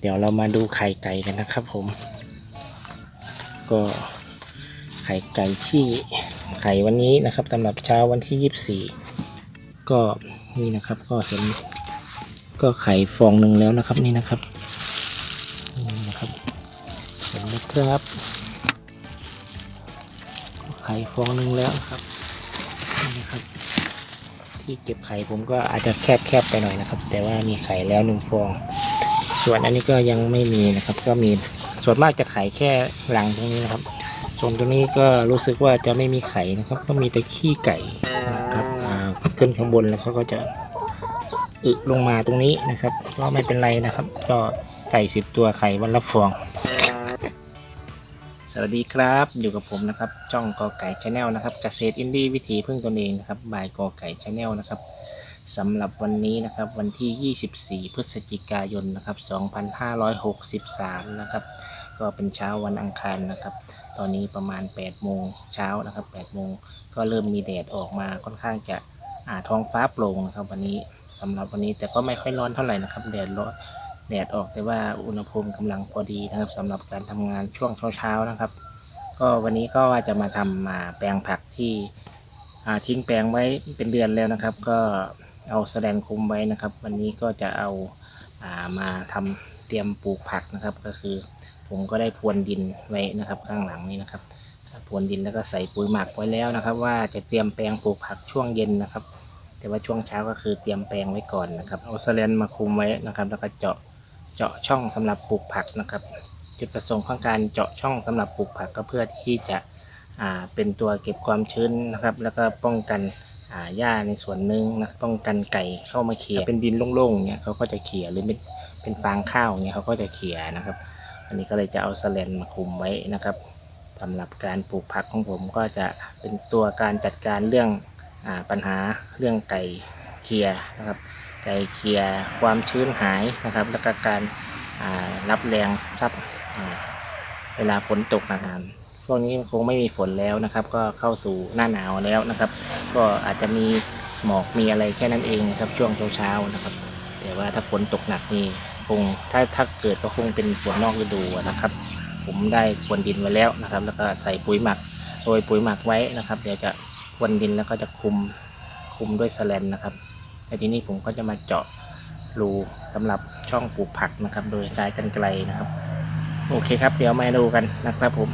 เดี๋ยวเรามาดูไข่ไก่กันนะครับผม ก็ไข่ไก่ที่ไข่วันนี้นะครับสำหรับเช้าวันที่ 24 ก็นี่นะครับก็เห็นก็ไข่ฟองหนึ่งแล้วนะครับนี่นะครับนี่นะครับเห็นไหมครับไข่ฟองหนึ่งแล้วครับนี่นะครับที่เก็บไข่ผมก็อาจจะแคบๆไปหน่อยนะครับ แต่ว่ามีไข่แล้วหนึ่งฟอง ส่วนอันนี้ก็ยังไม่มีนะครับ ก็มีส่วนมากจะไข่แค่หลังตรงนี้นะครับ ส่วนตรงนี้ก็รู้สึกว่าจะไม่มีไข่นะครับ ก็มีแต่ขี้ไก่นะครับขึ้นข้างบนแล้วเขาก็จะอึลงมาตรงนี้นะครับ ก็ไม่เป็นไรนะครับ ก็ไก่สิบตัวไข่วันละฟอง สวัสดีครับอยู่กับผมนะครับ จ้องกอไก่ชาแนลนะครับเกษตรอินดี้วิถีพึ่งตนเองนะครับบายกอไก่ชาแนลนะครับ สำหรับวันนี้นะครับวันที่ 24 พฤศจิกายนนะครับ2563 นะครับ ก็เป็นเช้าวันอังคารนะครับ ตอนนี้ประมาณ 8 โมงเช้านะครับ 8 โมงก็เริ่มมีแดดออกมาค่อนข้างจะอ่าท้องฟ้าโปร่งนะครับ วันนี้สำหรับวันนี้แต่ก็ไม่ค่อยร้อนเท่าไหร่นะครับ แดดร้อนแดดออกแต่ว่าอุณหภูมิกำลังพอดีนะครับสำหรับการทำงานช่วงเช้าๆนะครับ ก็วันนี้ก็ว่าจะมาทำมาแปลงผักที่อาทิ้งแปลงไว้เป็นเดือนแล้วนะครับ ก็ เอาแสแลนคุมไว้นะครับ วันนี้ก็จะเอาอามาทำเตรียมปลูกผักนะครับ ก็คือผมก็ได้พรวนดินไว้นะครับ ข้างหลังนี้นะครับพรวนดินแล้วก็ใส่ปุ๋ยหมักไว้แล้วนะครับ ว่าจะเตรียมแปลงปลูกผักช่วงเย็นนะครับ แต่ว่าช่วงเช้าก็คือเตรียมแปลงไว้ก่อนนะครับ เอาแสแลนมาคุมไว้นะครับ แล้วก็เจาะเจาะช่องสำหรับปลูกผักนะครับจุดประสงค์ของการเจาะช่องสำหรับปลูกผักก็เพื่อที่จะเป็นตัวเก็บความชื้นนะครับ แล้วก็ป้องกัน หญ้าในส่วนหนึ่งนะป้องกันไก่เข้ามาเขี่ยเป็นดินโล่งๆเนี่ยเขาก็จะเขี่ยหรือเป็นเป็นฟางข้าวเนี่ยเขาก็จะเขี่ยนะครับ อันนี้ก็เลยจะเอาสแลนมาคุมไว้นะครับสำหรับการปลูกผักของผมก็จะเป็นตัวการจัดการเรื่องอาปัญหาเรื่องไก่เคลียนะครับ ไก่เคลียความชื้นหายนะครับ แล้วก็การอ่ารับแรงซับอ่าเวลาฝนตกนะครับ ช่วงนี้คงไม่มีฝนแล้วนะครับ ก็เข้าสู่หน้าหนาวแล้วนะครับ ก็อาจจะมีหมอกมีอะไรแค่นั้นเองนะครับช่วงเช้าๆนะครับ แต่ว่าถ้าฝนตกหนักนี่คงถ้าถ้าเกิดก็คงเป็นฝนนอกฤดูนะครับ ผมได้พรวนดินไว้แล้วนะครับ แล้วก็ใส่ปุ๋ยหมักโรยปุ๋ยหมักไว้นะครับ เดี๋ยวจะพรวนดินแล้วก็จะคุมคุมด้วยแสแลนนะครับแล้วทีนี้ผมก็จะมาเจาะรูสำหรับช่องปลูกผักนะครับ โดยใช้กันไกลนะครับ โอเคครับ เดี๋ยวมาดูกันนะครับผม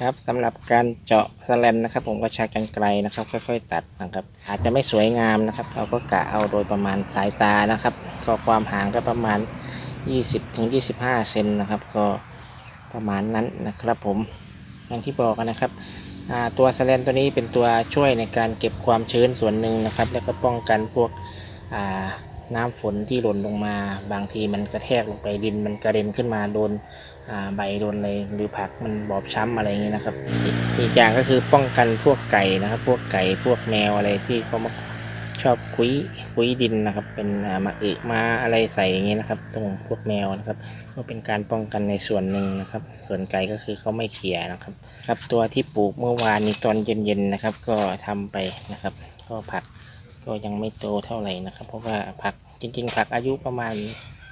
ครับสำหรับการเจาะสแลนนะครับ ผมก็ใช้กันไกลนะครับ ค่อย ๆ ตัดนะครับ อาจจะไม่สวยงามนะครับ เราก็กะเอาโดยประมาณสายตานะครับ ก็ความห่างก็ประมาณ 20-25เซนนะครับ ก็ประมาณนั้นนะครับ ผมอย่างที่บอกกันนะครับตัวสแลนตัวนี้เป็นตัวช่วยในการเก็บความชื้นส่วนหนึ่งนะครับ แล้วก็ป้องกันพวกน้ำฝนที่หล่นลงมา บางทีมันกระแทกลงไปดินมันกระเด็นขึ้นมาโดน ใบโดนอะไรหรือผักมันบอบช้ำอะไรอย่างเงี้นะครับ อีกอย่างก็คือป้องกันพวกไก่นะครับ พวกไก่พวกแมวอะไรที่เขามาชอบคุยคุยดินนะครับ เป็นมาอึมาอะไรใส่อย่างนี้นะครับ ตรงพวกแมวนะครับ ก็เป็นการป้องกันในส่วนหนึ่งนะครับ ส่วนไก่ก็คือเขาไม่เขี่ยนะครับ ครับตัวที่ปลูกเมื่อวานนี้ตอนเย็นๆนะครับ ก็ทำไปนะครับ ก็ผักก็ยังไม่โตเท่าไหร่นะครับ เพราะว่าผักจริง ๆ ผักอายุประมาณ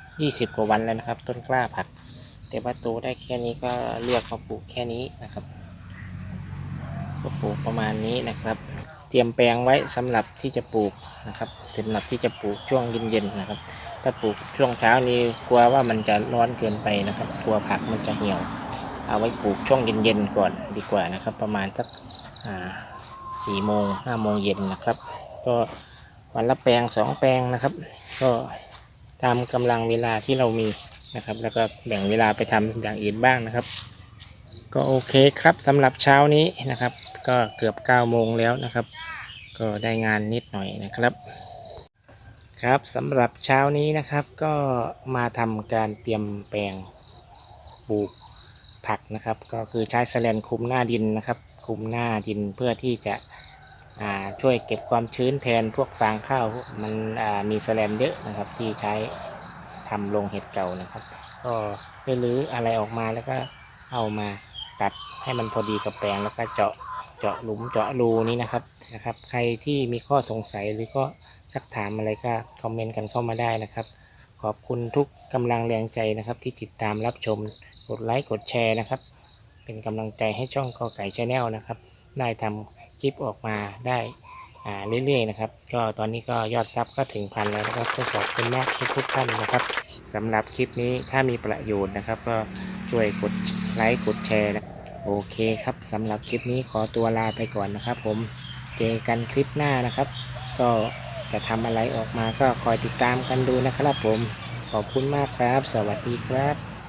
20 กว่าวันแล้วนะครับ ต้นกล้าผัก แต่ว่าโตได้แค่นี้ก็เลือกมาปลูกแค่นี้นะครับก็ปลูกประมาณนี้นะครับ เตรียมแปลงไว้สำหรับที่จะปลูกนะครับสำหรับที่จะปลูกช่วงเย็นๆนะครับ ถ้าปลูกช่วงเช้านี้กลัวว่ามันจะร้อนเกินไปนะครับ กลัวผักมันจะเหี่ยว เอาไว้ปลูกช่วงเย็นๆก่อนดีกว่านะครับ ประมาณสักสี่โมงห้าโมงเย็นนะครับ ก็วันละแปลงสองแปลงนะครับ ก็ตามกำลังเวลาที่เรามี นะครับ แล้วก็แบ่งเวลาไปทำอย่างอื่นบ้างนะครับ ก็โอเคครับสำหรับเช้านี้นะครับ ก็เกือบ9โมงแล้วนะครับ ก็ได้งานนิดหน่อยนะครับครับสำหรับเช้านี้นะครับก็มาทำการเตรียมแปลงปลูกผักนะครับ ก็คือใช้แสแลนคุมหน้าดินนะครับ คุมหน้าดินเพื่อที่จะช่วยเก็บความชื้นแทนพวกฟางข้าวมันมีแสแลนเยอะนะครับที่ใช้ ทำลงเห็ดเก่านะครับ ก็ได้รื้ออะไรออกมาแล้วก็เอามาตัดให้มันพอดีกับแปลงแล้วก็เจาะเจาะหลุมเจาะรูนี้นะครับนะครับ ใครที่มีข้อสงสัยหรือก็สักถามอะไรก็คอมเมนต์กันเข้ามาได้นะครับ ขอบคุณทุกกำลังแรงใจนะครับ ที่ติดตามรับชมกดไลค์กดแชร์นะครับ เป็นกำลังใจให้ช่องกอไก่ชาแนลนะครับ ได้ทำคลิปออกมาได้ เรื่อยๆนะครับ ก็ตอนนี้ก็ยอดซับก็ถึงพันแล้วนะครับก็ขอบคุณมากทุกๆท่านนะครับสำหรับคลิปนี้ถ้ามีประโยชน์นะครับ ก็ช่วยกดไลค์กดแชร์นะโอเคครับสำหรับคลิปนี้ขอตัวลาไปก่อนนะครับ ผมเจอกันคลิปหน้านะครับ ก็จะทำอะไรออกมาก็คอยติดตามกันดูนะครับ ผมขอบคุณมากครับ สวัสดีครับ